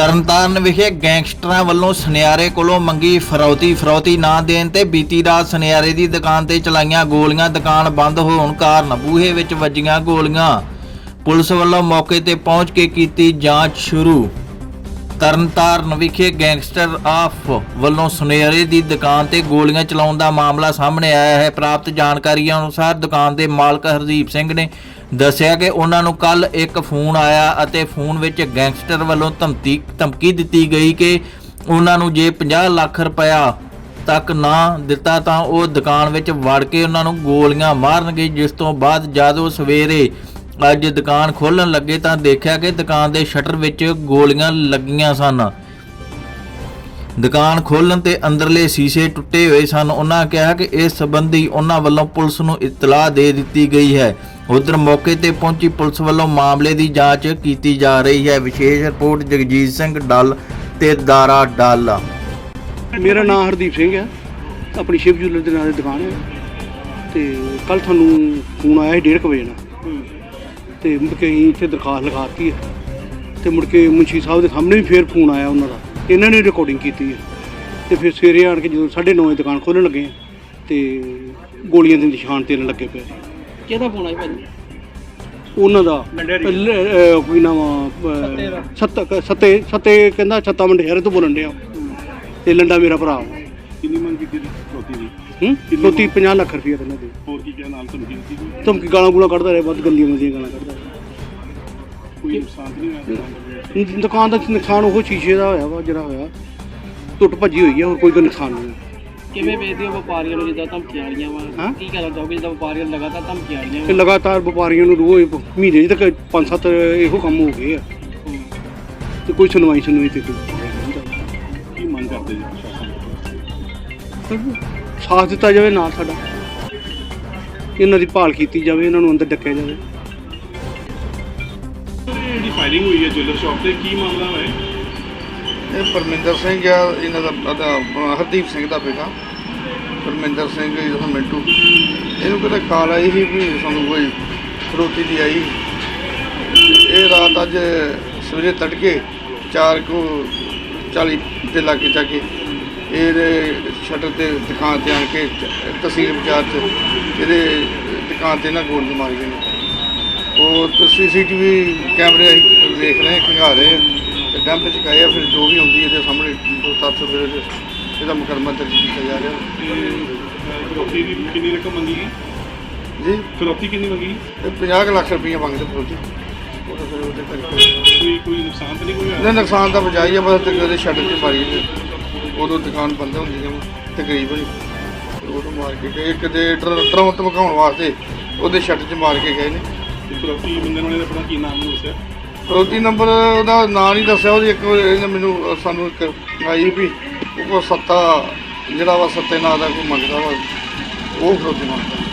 ਤਰਨਤਾਰਨ ਵਿਖੇ ਗੈਂਗਸਟਰਾਂ ਵੱਲੋਂ ਸੁਨਿਆਰੇ ਕੋਲੋਂ ਮੰਗੀ ਫਰੌਤੀ। ਫਰੌਤੀ ਨਾ ਦੇਣ ਤੇ ਬੀਤੀ ਰਾਤ ਸੁਨਿਆਰੇ ਦੀ ਦੁਕਾਨ ਤੇ ਚਲਾਈਆਂ ਗੋਲੀਆਂ। ਦੁਕਾਨ ਬੰਦ ਹੋਣ ਕਾਰਨ ਬੂਹੇ ਵਿੱਚ ਵੱਜੀਆਂ ਗੋਲੀਆਂ। ਪੁਲਿਸ ਵੱਲੋਂ ਮੌਕੇ ਤੇ ਪਹੁੰਚ ਕੇ ਕੀਤੀ ਜਾਂਚ ਸ਼ੁਰੂ। ਤਰਨਤਾਰਨ ਵਿਖੇ ਗੈਂਗਸਟਰ ਆਫ ਵੱਲੋਂ ਸੁਨਿਆਰੇ ਦੀ ਦੁਕਾਨ ਤੇ ਗੋਲੀਆਂ ਚਲਾਉਣ ਦਾ ਮਾਮਲਾ ਸਾਹਮਣੇ ਆਇਆ ਹੈ। ਪ੍ਰਾਪਤ ਜਾਣਕਾਰੀ ਅਨੁਸਾਰ ਦੁਕਾਨ ਦੇ ਮਾਲਕ ਹਰਦੀਪ ਸਿੰਘ ਨੇ ਦੱਸਿਆ ਕਿ ਉਹਨਾਂ ਨੂੰ ਕੱਲ ਇੱਕ ਫੋਨ ਆਇਆ ਅਤੇ ਫੋਨ ਵਿੱਚ ਗੈਂਗਸਟਰ ਵੱਲੋਂ ਧਮਕੀ ਧਮਕੀ ਦਿੱਤੀ ਗਈ ਕਿ ਉਹਨਾਂ ਨੂੰ ਜੇ 50 ਲੱਖ ਰੁਪਇਆ ਤੱਕ ਨਾ ਦਿੱਤਾ ਤਾਂ ਉਹ ਦੁਕਾਨ ਵਿੱਚ ਵੜ ਕੇ ਉਹਨਾਂ ਨੂੰ ਗੋਲੀਆਂ ਮਾਰਨਗੇ, ਜਿਸ ਤੋਂ ਬਾਅਦ ਜਦ ਉਹ ਸਵੇਰੇ ਅੱਜ ਦੁਕਾਨ ਖੋਲਣ ਲੱਗੇ ਤਾਂ ਦੇਖਿਆ ਕਿ ਦੁਕਾਨ ਦੇ ਸ਼ਟਰ ਵਿੱਚ ਗੋਲੀਆਂ ਲੱਗੀਆਂ ਸਨ। ਦੁਕਾਨ ਖੋਲਣ ਤੇ ਅੰਦਰਲੇ ਸ਼ੀਸ਼ੇ ਟੁੱਟੇ ਹੋਏ ਸਨ। ਉਹਨਾਂ ਕਿਹਾ ਕਿ ਇਸ ਸੰਬੰਧੀ ਉਹਨਾਂ ਵੱਲੋਂ ਪੁਲਿਸ ਨੂੰ ਇਤਲਾਹ ਦੇ ਦਿੱਤੀ ਗਈ ਹੈ। ਉਧਰ ਮੌਕੇ ਤੇ ਪਹੁੰਚੀ ਪੁਲਿਸ ਵੱਲੋਂ ਮਾਮਲੇ ਦੀ ਜਾਂਚ ਕੀਤੀ ਜਾ ਰਹੀ ਹੈ। ਵਿਸ਼ੇਸ਼ ਰਿਪੋਰਟ ਜਗਜੀਤ ਸਿੰਘ ਡੱਲ ਤੇ ਦਾਰਾ ਡੱਲ। ਮੇਰਾ ਨਾਮ ਹਰਦੀਪ ਸਿੰਘ ਹੈ। ਆਪਣੀ ਸ਼ਿਵ ਜੁਐਲਰ ਦੇ ਨਾਂ ਦੀ ਦੁਕਾਨ ਹੈ। ਤੇ ਕੱਲ ਤੁਹਾਨੂੰ ਫੋਨ ਆਇਆ ਸੀ 1:30 ਵਜੇ ਨਾਲ। ਤੇ ਮੁੜ ਕੇ ਅਸੀਂ ਇੱਥੇ ਦਰਖਾਸਤ ਲਗਾਤੀ ਹੈ। ਤੇ ਮੁੜ ਕੇ ਮੁੰਸ਼ੀ ਸਾਹਿਬ ਦੇ ਸਾਹਮਣੇ ਵੀ ਫੇਰ ਫੋਨ ਆਇਆ ਉਹਨਾਂ ਦਾ ਇਹਨਾਂ ਨੇ ਰਿਕਾਰਡਿੰਗ ਕੀਤੀ ਹੈ। ਤੇ ਫਿਰ ਸਵੇਰੇ ਆਣ ਕੇ ਜਦੋਂ 9:30 ਵਜੇ ਦੁਕਾਨ ਖੋਲ੍ਹਣ ਲੱਗੇ ਤੇ ਗੋਲੀਆਂ ਦੇ ਨਿਸ਼ਾਨ ਤੇਰਨ ਲੱਗੇ ਪਏ ਕਿਹਦਾ ਫੋਨ ਆਇਆ ਭਾਜੀ? ਉਹਨਾਂ ਦਾ ਅਹ ਕੋਈ ਨਾਮ ਸੱਤ ਸੱਤੇ ਸੱਤੇ ਕਹਿੰਦਾ ਛੱਤਾ ਮੰਡਿਆਰੇ ਤੋਂ ਬੋਲਣ ਡਿਆ। ਤੇ ਲੰਡਾ ਮੇਰਾ ਭਰਾ। ਕਿੰਨੀ ਦੀ ਹੂੰ ਲੋਤੀ 50 ਲੱਖ ਰੁਪਏ ਦਿੰਦੇ ਦੇ ਹੋਰ ਕੀ ਕਿਹਾ ਨਾਲ ਧਮਕੀ ਦਿੱਤੀ ਕੋਈ? ਧਮਕੀ ਗਾਲਾਂ ਗੂਲਾਂ ਕੱਢਦਾ ਰਿਹਾ ਬਹੁਤ ਗੰਦੀਆਂ ਗੰਦੀਆਂ ਗਾਲਾਂ ਕੱਢਦਾ ਰਿਹਾ। ਕੋਈ ਨੁਕਸਾਨ ਤਾਂ ਨਹੀਂ ਹੋਇਆ ਦੁਕਾਨ ਦਾ? ਦੁਕਾਨ ਦਾ ਨੁਕਸਾਨ ਉਹ ਸ਼ੀਸ਼ੇ ਦਾ ਹੋਇਆ ਵਾ ਜਿਹੜਾ ਹੋਇਆ ਟੁੱਟ ਭੱਜੀ ਹੋਈ ਹੈ ਹੋਰ ਕੋਈ ਨੁਕਸਾਨ ਨਹੀਂ ਕਿਵੇਂ ਵੇਚਦੇ ਹੋ ਵਪਾਰੀਆਂ ਨੂੰ ਜਿੱਦਾਂ ਧਮਕੀਆਂ ਆਈਆਂ ਵਾ ਹਾਂ? ਕੀ ਕਹਿਣਾ ਚਾਹੋਗੇ ਜਿੱਦਾਂ ਵਪਾਰੀਆਂ ਨੂੰ ਲਗਾਤਾਰ ਧਮਕੀਆਂ ਆਈਆਂ ਤੇ ਵਾ ਲਗਾਤਾਰ ਵਪਾਰੀਆਂ ਨੂੰ ਰੋਜ਼ ਮਹੀਨੇ 'ਚ ਤੱਕ ਪੰਜ ਸੱਤ ਇਹੋ ਕੰਮ ਹੋ ਗਏ ਆ ਤੇ ਕੋਈ ਸੁਣਵਾਈ ਸੁਣਵਾਈ ਤੇ ਕੋਈ ਕੀ ਮੰਗ ਕਰਦੇ ਜੀ? ਸਾਥ ਦਿੱਤਾ ਜਾਵੇ ਨਾਲ ਸਾਡਾ। ਇਹਨਾਂ ਦੀ ਭਾਲ ਕੀਤੀ ਜਾਵੇ ਇਹਨਾਂ ਨੂੰ ਅੰਦਰ ਡੱਕਿਆ ਜਾਵੇ। ਇਹ ਜਿਹੜੀ ਫਾਇਰਿੰਗ ਹੋਈ ਹੈ ਜੁਐਲਰ ਸ਼ਾਪ ਤੇ ਕੀ ਮਾਮਲਾ ਹੈ ਇਹ ਪਰਮਿੰਦਰ ਸਿੰਘ ਆ ਇਹਨਾਂ ਦਾ ਆਪਣਾ ਹਰਦੀਪ ਸਿੰਘ ਦਾ ਬੇਟਾ। ਪਰਮਿੰਦਰ ਸਿੰਘ ਇਹਦਾ ਮਿੰਟੂ। ਇਹਨੂੰ ਕਿਤੇ ਕਾਲ ਆਈ ਸੀ ਵੀ ਸਾਨੂੰ ਕੋਈ ਫਰੋਤੀ ਦੀ ਆਈ। ਇਹ ਰਾਤ ਅੱਜ ਸਵੇਰੇ ਤੜਕੇ 4 ਕੋ 40 ਦੇ ਲਾਗੇ ਜਾ ਕੇ ਇਹਦੇ ਸ਼ਟਰ ਤੇ ਦੁਕਾਨ ਤੇ ਆਣ ਕੇ ਤਹਿਸੀਲ ਬਾਜ਼ਾਰ 'ਚ ਇਹਦੇ ਦੁਕਾਨ ਤੇ ਨਾ ਗੋਲੀ ਮਾਰੀ ਗਏ ਨੇ ਉਹ ਸੀਸੀਟੀਵੀ ਕੈਮਰੇ ਅਸੀਂ ਦੇਖ ਰਹੇ ਖੰਗਾ ਰਹੇ ਤੇ ਡੰਪ ਚ ਗਏ ਫਿਰ ਜੋ ਵੀ ਹੁੰਦੀ ਇਹਦੇ ਸਾਹਮਣੇ ਦੋ ਸੱਤ ਫਿਰ ਇਹਦੇ- ਮੁਕੱਦਮਾ ਦਰਜ ਕੀਤਾ ਜਾ ਰਿਹਾ। ਤੇ ਫਿਰੌਤੀ ਦੀ ਕਿੰਨੀ ਰਕਮ ਮੰਗੀ ਜੀ? ਫਿਰੌਤੀ ਕਿੰਨੀ ਮੰਗੀ ਇਹ 50 ਕੁ ਲੱਖ ਰੁਪਈਆ ਮੰਗਦੇ ਫਰੋਤੀ ਕੋਈ ਕੋਈ ਨੁਕਸਾਨ ਤਾਂ ਨਹੀਂ ਕੋਈ ਨੁਕਸਾਨ ਤਾਂ ਬਚਾਈ ਆ ਬਸ ਤੇ ਉਹਦੇ ਸ਼ਟਰ 'ਚ ਮਾਰੀ ਉਦੋਂ ਦੁਕਾਨ ਬੰਦ ਹੁੰਦੀ ਆ ਤਕਰੀਬਨ ਉਦੋਂ ਮਾਰ ਕੇ ਗਏ। ਇੱਕ ਦੇ ਟਰਮ ਧਮਕਾਉਣ ਵਾਸਤੇ ਉਹਦੇ ਸ਼ਟਰ 'ਚ ਮਾਰ ਕੇ ਗਏ ਨੇ। ਫਿਰੌਤੀ ਮੰਗਣ ਵਾਲੇ ਦਾ ਆਪਣਾ ਕੀ ਨਾਮ ਨੂੰ ਦੱਸਿਆ? ਫਰੋਤੀ ਨੰਬਰ ਉਹਦਾ ਨਾਂ ਨਹੀਂ ਦੱਸਿਆ ਉਹਦੀ ਇੱਕ ਇਹਨੇ ਮੈਨੂੰ ਸਾਨੂੰ ਇੱਕ ਆਈ ਵੀ ਉਹ ਸੱਤਾ ਜਿਹੜਾ ਵਾ ਸੱਤੇ ਨਾਂ ਦਾ ਕੋਈ ਮੰਗਦਾ ਵਾ ਉਹ ਫਰੋਤੀ ਮੰਗਦਾ।